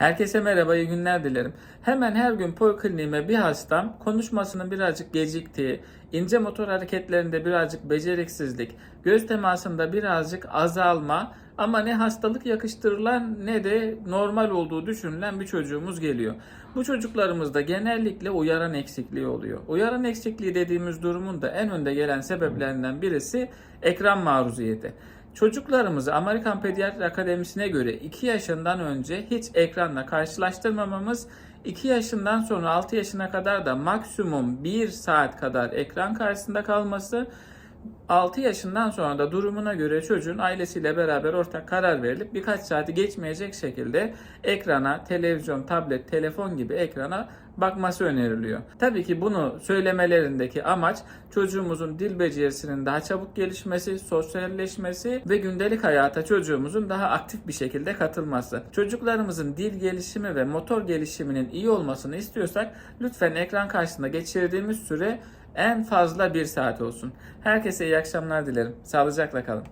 Herkese merhaba, iyi günler dilerim. Hemen her gün polikliniğime bir hastam konuşmasının birazcık geciktiği, ince motor hareketlerinde birazcık beceriksizlik, göz temasında birazcık azalma ama ne hastalık yakıştırılan ne de normal olduğu düşünülen bir çocuğumuz geliyor. Bu çocuklarımızda genellikle uyaran eksikliği oluyor. Uyaran eksikliği dediğimiz durumun da en önde gelen sebeplerinden birisi ekran maruziyeti. Çocuklarımızı Amerikan Pediatri Akademisi'ne göre 2 yaşından önce hiç ekranla karşılaştırmamamız, 2 yaşından sonra 6 yaşına kadar da maksimum 1 saat kadar ekran karşısında kalması, 6 yaşından sonra da durumuna göre çocuğun ailesiyle beraber ortak karar verilip birkaç saati geçmeyecek şekilde ekrana, televizyon, tablet, telefon gibi ekrana bakması öneriliyor. Tabii ki bunu söylemelerindeki amaç çocuğumuzun dil becerisinin daha çabuk gelişmesi, sosyalleşmesi ve gündelik hayata çocuğumuzun daha aktif bir şekilde katılması. Çocuklarımızın dil gelişimi ve motor gelişiminin iyi olmasını istiyorsak lütfen ekran karşısında geçirdiğimiz süre en fazla bir saat olsun. Herkese iyi akşamlar dilerim. Sağlıcakla kalın.